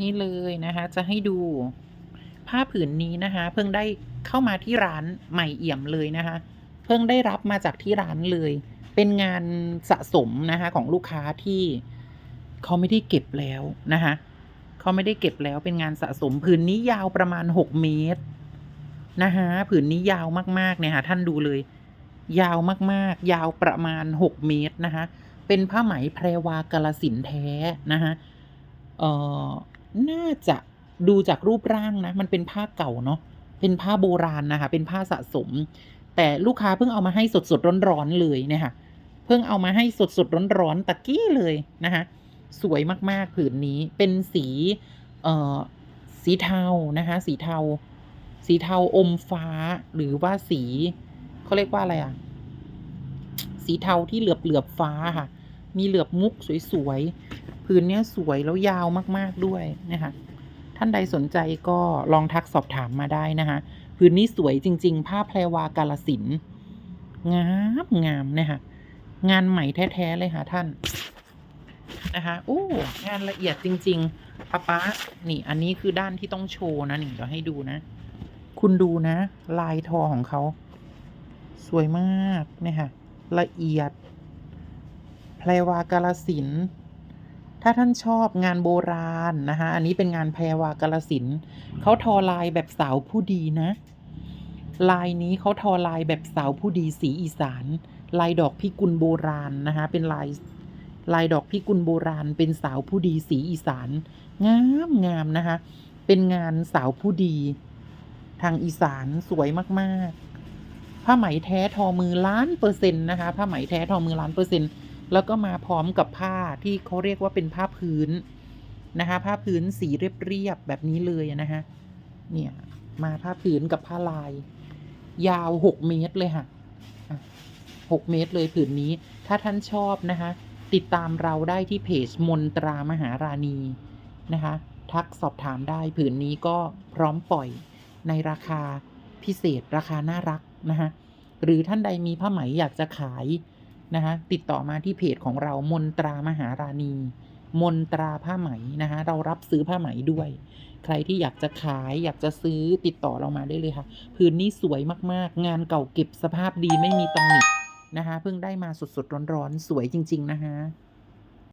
นี่เลยนะคะจะให้ดูผ้าผืนนี้นะคะ เพิ่งได้เข้ามาที่ร้านใหม่เอี่ยมเลยนะคะ เพิ่งได้รับมาจากที่ร้านเลย เป็นงานสะสมนะคะของลูกค้าที่เขาไม่ได้เก็บแล้วนะคะเขาไม่ได้เก็บแล้วเป็นงานสะสมผืนนี้ยาวประมาณหกเมตรนะคะผืนนี้ยาวมากๆเนี่ยค่ะท่านดูเลย ยาวมากๆ ยาวประมาณหกเมตรนะคะเป็นผ้าไหมแพรวากาลสินแท้นะคะเอ่อ น่าจะดูจากรูปร่างนะ มันเป็นผ้าเก่าเนาะ เป็นผ้าโบราณนะคะ เป็นผ้าสะสม แต่ลูกค้าเพิ่งเอามาให้สดสดๆร้อนๆเลยเนี่ยค่ะ เพิ่งเอามาให้สดสดๆร้อนๆตะกี้เลยนะคะ สวยมากๆผืนนี้ เป็นสี เอ่อ สีเทานะคะ สีเทา สีเทาอมฟ้า หรือว่าสี เขาเรียกว่าอะไรอะสีเทาที่เหลือบเหลือบๆฟ้าค่ะ มีเหลือบมุกสวยๆผืนเนี้ยสวยแล้วยาวมากๆด้วยนะคะท่านใดสนใจก็ลองทักสอบถามมาได้นะคะผืนนี้สวยจริง ๆ ผ้าแพรวากาลสินงามงามนะคะงานใหม่แท้ๆเลยค่ะท่านนะคะโอ้งานละเอียดจริงๆป้าป๊านี่ อันนี้คือด้านที่ต้องโชว์นะนี่เดี๋ยวให้ดูนะ คุณดูนะ ลายทอของเขา สวยมากเนี่ยค่ะละเอียด แพรวากาลสินธุ์ถ้าท่านชอบงานโบราณนะคะอันนี้เป็นงานแพรวากาลสินธุ์เขาทอลายแบบสาวผู้ดีนะ ลายนี้เขาทอลายแบบสาวผู้ดีสีอีสาน ลายดอกพิกุลโบราณนะคะเป็นลายลายดอกพิกุลโบราณ เป็นสาวผู้ดีสีอีสาน งามงามนะคะ เป็นงานสาวผู้ดี ทางอีสานสวยมาก ๆ ผ้าไหมแท้ทอมือล้านเปอร์เซ็นต์นะคะ ผ้าไหมแท้ทอมือล้านเปอร์เซ็นต์ แล้วก็มาพร้อมกับผ้าที่เขาเรียกว่าเป็นผ้าพื้นนะคะ ผ้าพื้นสีเรียบๆแบบนี้เลยนะคะเนี่ยมาผ้าพื้นกับผ้าลาย ยาวหกเมตรเลยค่ะหกเมตรเลยผืนนี้ ถ้าท่านชอบนะคะ ติดตามเราได้ที่เพจมนตรามหาราณีนะคะ ทักสอบถามได้ผืนนี้ก็พร้อมปล่อยในราคาพิเศษราคาน่ารักนะคะหรือท่านใดมีผ้าไหมอยากจะขาย นะคะติดต่อมาที่เพจของเรามนตรามหาราณี มนตราผ้าไหมนะคะเรารับซื้อผ้าไหมด้วย ใครที่อยากจะขายอยากจะซื้อติดต่อเรามาได้เลยค่ะพื้นนี้สวยมากๆ งานเก่าเก็บสภาพดีไม่มีตำหนินะคะเพิ่งได้มาสดๆร้อนๆสวยจริง ๆ นะคะ